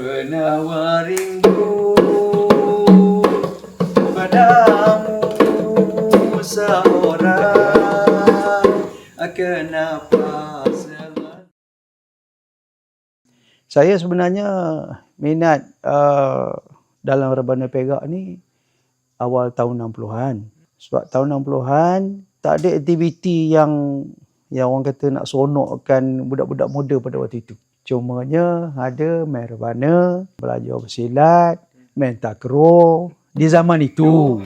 Penawarinku padamu seorang kenapa Saya sebenarnya minat uh, dalam rebana Perak ni awal tahun 60-an. Sebab tahun 60-an tak ada aktiviti yang yang orang kata nak seronokkan budak-budak muda pada waktu itu. Cumanya ada main rebana, belajar bersilat, main takraw di zaman itu.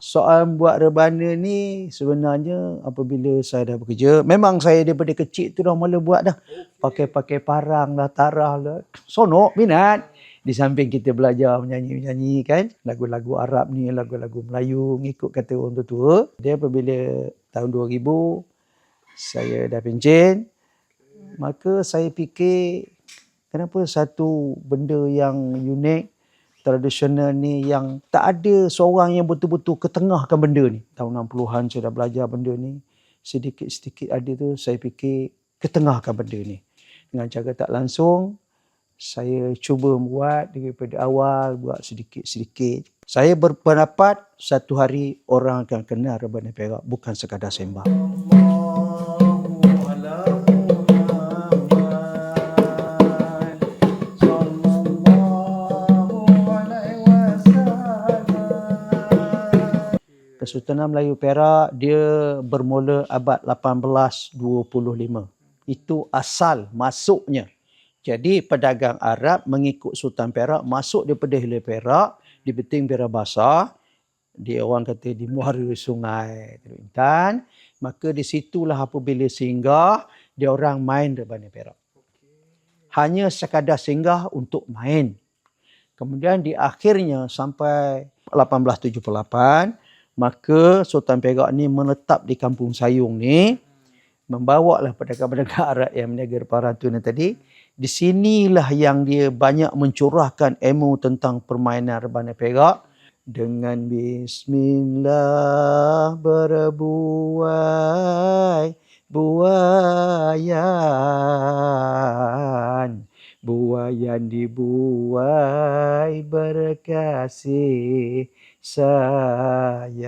Soal buat rebana ni sebenarnya apabila saya dah bekerja, memang saya daripada kecil tu dah mula buat dah. Pakai-pakai parang lah, tarah lah. Sonok, minat. Di samping kita belajar menyanyi-menyanyi kan. Lagu-lagu Arab ni, lagu-lagu Melayu ngikut kata orang tua-tua. Dia apabila tahun 2000 saya dah pencen, maka saya fikir kenapa satu benda yang unik tradisional ni yang tak ada seorang yang betul-betul ketengahkan benda ni. Tahun 60-an saya dah belajar benda ni. Sedikit-sedikit ada tu saya fikir ketengahkan benda ni. Dengan cara tak langsung saya cuba buat daripada awal buat sedikit-sedikit. Saya berpendapat satu hari orang akan kenal Rebana Perak bukan sekadar wasallam Kesultanan Melayu Perak dia bermula abad 1825. Itu asal masuknya. Jadi pedagang Arab mengikut Sultan Perak masuk daripada Hilir Perak di Beting Perak Basah. Dia orang kata di muara sungai Intan. Maka di situlah apabila singgah, dia orang main Rebana Perak. Hanya sekadar singgah untuk main. Kemudian di akhirnya sampai 1878, maka Sultan Perak ni menetap di Kampung Sayung ni, membawa lah pedagang-pedagang Arab yang berniaga depan ratu ni tadi. Di sinilah yang dia banyak mencurahkan ilmu tentang permainan rebana perak. Dengan bismillah berbuai buayan buayan dibuai berkasih sayang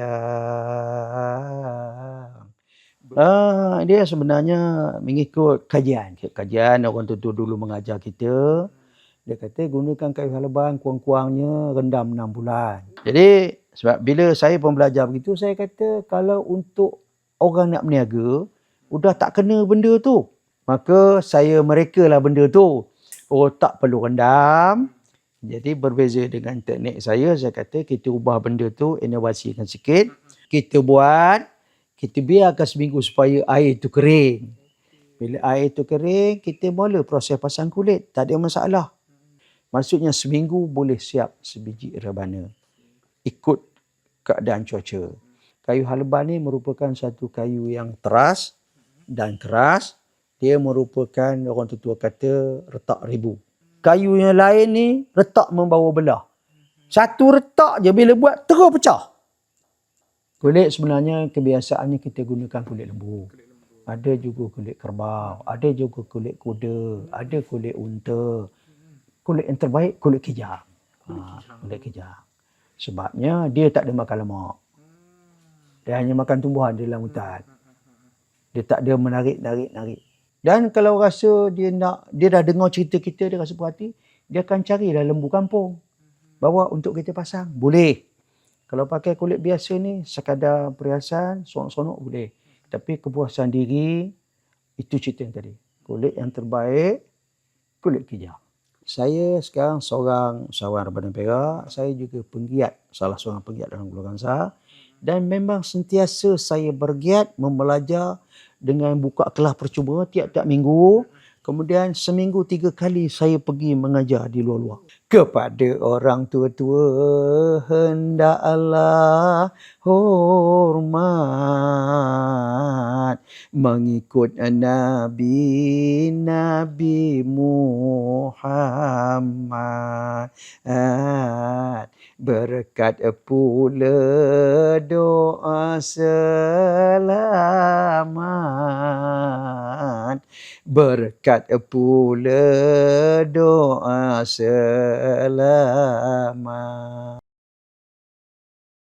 Ah, dia sebenarnya mengikut kajian. Kajian orang tua dulu mengajar kita. Dia kata gunakan kayu halaban kurang-kurangnya rendam 6 bulan. Jadi sebab bila saya pun belajar begitu, saya kata kalau untuk orang nak berniaga, udah tak kena benda tu. Maka saya merekalah benda tu. Oh tak perlu rendam. Jadi berbeza dengan teknik saya, saya kata kita ubah benda tu, inovasikan sikit. Kita buat kita biarkan seminggu supaya air itu kering. Bila air itu kering, kita mula proses pasang kulit. Tak ada masalah. Maksudnya seminggu boleh siap sebiji rebana. Ikut keadaan cuaca. Kayu halaban ni merupakan satu kayu yang teras dan keras. Dia merupakan orang tua kata retak ribu. Kayu yang lain ni retak membawa belah. Satu retak je bila buat terus pecah. Kulit sebenarnya kebiasaannya kita gunakan kulit lembu. Ada juga kulit kerbau, ada juga kulit kuda, ada kulit unta. Kulit yang terbaik kulit kijang. Ha, kulit kijang. Sebabnya dia tak ada makan lemak. Dia hanya makan tumbuhan di dalam hutan. Dia tak ada menarik-narik-narik. Dan kalau rasa dia nak dia dah dengar cerita kita dia rasa puas hati, dia akan carilah lembu kampung. Bawa untuk kita pasang. Boleh. Kalau pakai kulit biasa ni sekadar perhiasan, sonok-sonok boleh. Tapi kepuasan diri itu cerita yang tadi. Kulit yang terbaik, kulit kijang. Saya sekarang seorang usahawan Rebana Perak. Saya juga penggiat, salah seorang penggiat dalam golongan saya. Dan memang sentiasa saya bergiat membelajar dengan buka kelas percuma tiap-tiap minggu. Kemudian seminggu tiga kali saya pergi mengajar di luar-luar. Kepada orang tua-tua hendaklah hormat mengikut Nabi Nabi Muhammad. Berkat pula doa selamat Berkat pula doa selamat